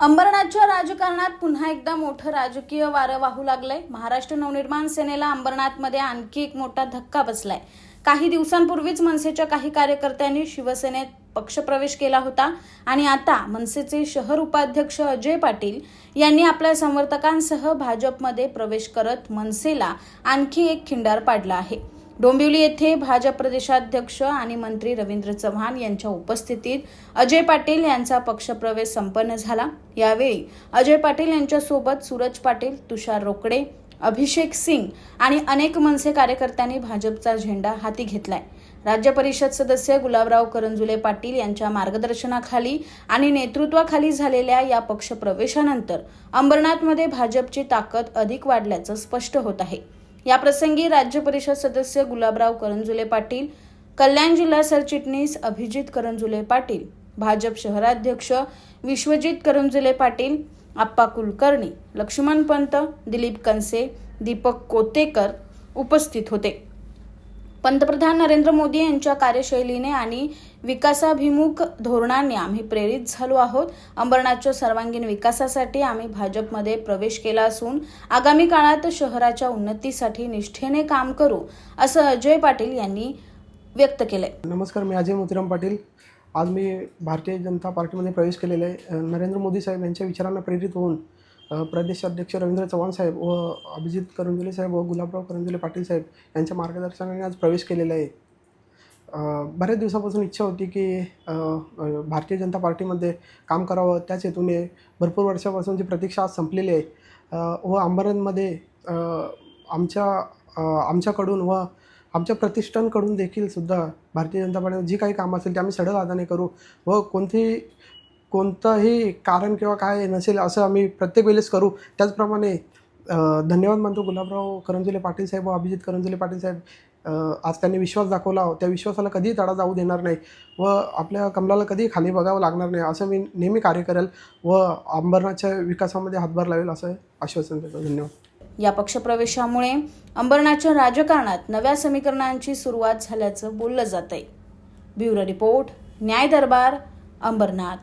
अंबरनाथच्या राजकारणात पुन्हा एकदा मोठं राजकीय वारं वाहू लागलंय. महाराष्ट्र नवनिर्माण सेनेला अंबरनाथमध्ये आणखी एक मोठा धक्का बसलाय. काही दिवसांपूर्वीच मनसेच्या काही कार्यकर्त्यांनी शिवसेनेत पक्षप्रवेश केला होता. आणि आता मनसेचे शहर उपाध्यक्ष अजय पाटील यांनी आपल्या समर्थकांसह भाजपमध्ये प्रवेश करत मनसेला आणखी एक खिंडार पाडला आहे. डोंबिवली येथे भाजप प्रदेशाध्यक्ष आणि मंत्री रवींद्र चव्हाण यांच्या उपस्थितीत अजय पाटील यांचा पक्षप्रवेश संपन्न झाला. यावेळी अजय पाटील यांच्यासोबत सूरज पाटील तुषार रोकडे अभिषेक सिंग आणि अनेक मनसे कार्यकर्त्यांनी भाजपचा झेंडा हाती घेतलाय. राज्य परिषद सदस्य गुलाबराव करंजुले पाटील यांच्या मार्गदर्शनाखाली आणि नेतृत्वाखाली झालेल्या या पक्षप्रवेशानंतर अंबरनाथमध्ये भाजपची ताकद अधिक वाढल्याचं स्पष्ट होत आहे. याप्रसंगी राज्य परिषद सदस्य गुलाबराव करंजुले पाटील कल्याण जिल्हा सरचिटणीस अभिजित करंजुले पाटील भाजप शहराध्यक्ष विश्वजित करंजुले पाटील आप्पा कुलकर्णी लक्ष्मण पंत दिलीप कनसे दीपक कोतेकर उपस्थित होते. पंतप्रधान नरेंद्र मोदी यांच्या कार्यशैलीने आणि विकासाभिमुख धोरणांनी आम्ही प्रेरित झालो आहोत. अंबरनाथच्या सर्वांगीण विकासासाठी आम्ही भाजपमध्ये प्रवेश केला असून आगामी काळात शहराच्या उन्नतीसाठी निष्ठेने काम करू असं अजय पाटील यांनी व्यक्त केलंय. नमस्कार मी अजय मोतीराम पाटील. आज मी भारतीय जनता पार्टीमध्ये प्रवेश केलेला आहे. नरेंद्र मोदी साहेब यांच्या विचारांना प्रेरित होऊन प्रदेशाध्यक्ष रवींद्र चव्हाण साहेब व अभिजित करंजुले साहेब व गुलाबराव करंजुले पाटील साहेब यांच्या मार्गदर्शनाने आज प्रवेश केलेला आहे. बऱ्याच दिवसापासून इच्छा होती की भारतीय जनता पार्टीमध्ये काम करावं. त्याच हेतूने भरपूर वर्षापासून जी प्रतीक्षा आज संपलेली आहे व अंबरनाथमध्ये आमच्या आमच्याकडून व आमच्या प्रतिष्ठानकडून देखील सुद्धा भारतीय जनता पार्टी जी काही कामं असेल ते आम्ही सडळ हाताने करू व कोणतीही कोणतंही कारण किंवा काय नसेल असं आम्ही प्रत्येक वेळेस करू. त्याचप्रमाणे धन्यवाद मानतो गुलाबराव करंजुले पाटील साहेब व अभिजित करंजुले पाटील साहेब. आज त्यांनी विश्वास दाखवला. त्या विश्वासाला कधीही तडा जाऊ देणार नाही व आपल्या कमलाला कधीही खाली बघावं लागणार नाही असं मी नेहमी कार्य करेल व अंबरनाथच्या विकासामध्ये हातभार लावेल असं आश्वासन देतो. धन्यवाद. या पक्षप्रवेशामुळे अंबरनाथच्या राजकारणात नव्या समीकरणांची सुरुवात झाल्याचं बोललं जात आहे ब्युरो रिपोर्ट न्याय दरबार अंबरनाथ.